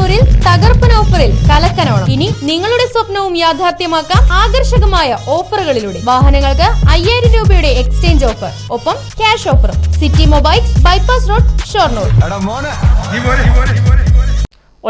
ഷൊർണൂരിൽ തകർപ്പൻ ഓഫറിൽ കലക്കനോണം. ഇനി നിങ്ങളുടെ സ്വപ്നവും യാഥാർത്ഥ്യമാക്കാം ആകർഷകമായ ഓഫറുകളിലൂടെ. വാഹനങ്ങൾക്ക് അയ്യായിരം രൂപയുടെ എക്സ്ചേഞ്ച് ഓഫർ. ഒപ്പം ക്യാഷ് ഓഫറും. City Mobiles bypass road Shoranur.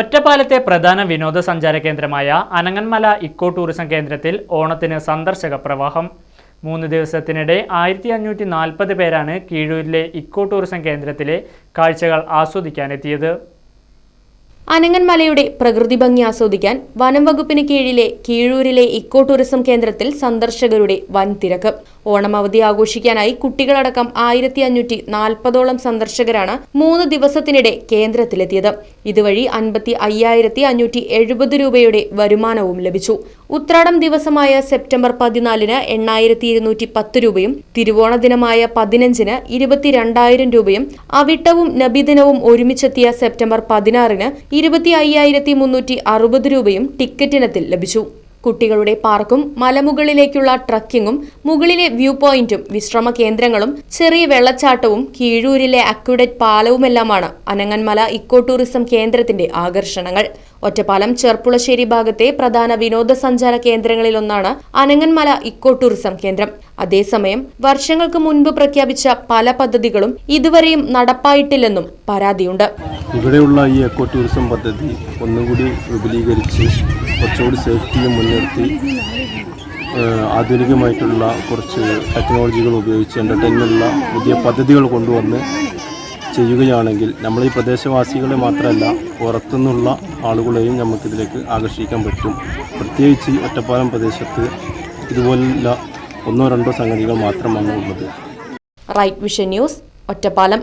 ഒറ്റപ്പാലത്തെ പ്രധാന വിനോദസഞ്ചാര കേന്ദ്രമായ അനങ്ങന്മല ഇക്കോ ടൂറിസം കേന്ദ്രത്തിൽ ഓണത്തിന് സന്ദർശക പ്രവാഹം. മൂന്ന് ദിവസത്തിനിടെ ആയിരത്തി അഞ്ഞൂറ്റി നാൽപ്പത് പേരാണ് കീഴൂരിലെ ഇക്കോ ടൂറിസം കേന്ദ്രത്തിലെ കാഴ്ചകൾ ആസ്വദിക്കാനെത്തിയത്. അനങ്ങൻമലയുടെ പ്രകൃതി ഭംഗി ആസ്വദിക്കാൻ വനം വകുപ്പിന് കീഴിലെ കീഴൂരിലെ ഇക്കോ ടൂറിസം കേന്ദ്രത്തിൽ സന്ദർശകരുടെ വൻ തിരക്ക് ഓണം അവധി ആഘോഷിക്കാനായി കുട്ടികളടക്കം ആയിരത്തി അഞ്ഞൂറ്റി നാൽപ്പതോളം സന്ദർശകരാണ് മൂന്ന് ദിവസത്തിനിടെ കേന്ദ്രത്തിലെത്തിയത്. ഇതുവഴി അൻപത്തി അയ്യായിരത്തി അഞ്ഞൂറ്റി എഴുപത് രൂപയുടെ വരുമാനവും ലഭിച്ചു. ഉത്രാടം ദിവസമായ സെപ്റ്റംബർ പതിനാലിന് എണ്ണായിരത്തി ഇരുന്നൂറ്റി പത്ത് രൂപയും തിരുവോണ ദിനമായ പതിനഞ്ചിന് ഇരുപത്തിരണ്ടായിരം രൂപയും അവിട്ടവും നബിദിനവും ഒരുമിച്ചെത്തിയ സെപ്റ്റംബർ പതിനാറിന് ഇരുപത്തി അയ്യായിരത്തി മുന്നൂറ്റി അറുപത് രൂപയും ടിക്കറ്റിനത്തിൽ ലഭിച്ചു. കുട്ടികളുടെ പാർക്കും മലമുകളിലേക്കുള്ള ട്രക്കിങ്ങും മുകളിലെ വ്യൂ പോയിന്റും വിശ്രമ കേന്ദ്രങ്ങളും ചെറിയ വെള്ളച്ചാട്ടവും കീഴൂരിലെ അക്യുഡറ്റ് പാലവുമെല്ലാമാണ് അനങ്ങന്മല ഇക്കോ ടൂറിസം കേന്ദ്രത്തിന്റെ ആകർഷണങ്ങൾ. ഒറ്റപ്പാലം ചെർപ്പുളശ്ശേരി ഭാഗത്തെ പ്രധാന വിനോദസഞ്ചാര കേന്ദ്രങ്ങളിലൊന്നാണ് അനങ്ങന്മല ഇക്കോ ടൂറിസം കേന്ദ്രം. അതേസമയം വർഷങ്ങൾക്ക് മുൻപ് പ്രഖ്യാപിച്ച പല പദ്ധതികളും ഇതുവരെയും നടപ്പായിട്ടില്ലെന്നും പരാതിയുണ്ട്. ഇവിടെയുള്ള ഈ എക്കോ ടൂറിസം പദ്ധതി ഒന്നുകൂടി വിപുലീകരിച്ച് കുറച്ചുകൂടി സേഫ്റ്റിയും മുൻനിർത്തി ആധുനികമായിട്ടുള്ള കുറച്ച് ടെക്നോളജികൾ ഉപയോഗിച്ച് എന്റർടൈൻമെന്റുള്ള പുതിയ പദ്ധതികൾ കൊണ്ടുവന്ന് ചെയ്യുകയാണെങ്കിൽ നമ്മൾ ഈ പ്രദേശവാസികളെ മാത്രമല്ല പുറത്തുനിന്നുള്ള ആളുകളെയും നമുക്കിതിലേക്ക് ആകർഷിക്കാൻ പറ്റും. പ്രത്യേകിച്ച് ഒറ്റപ്പാലം പ്രദേശത്ത് ഇതുപോലുള്ള ഒന്നോ രണ്ടോ സംഗതികൾ മാത്രമാണ് ഉള്ളത്. Right Vision News Ottapalam.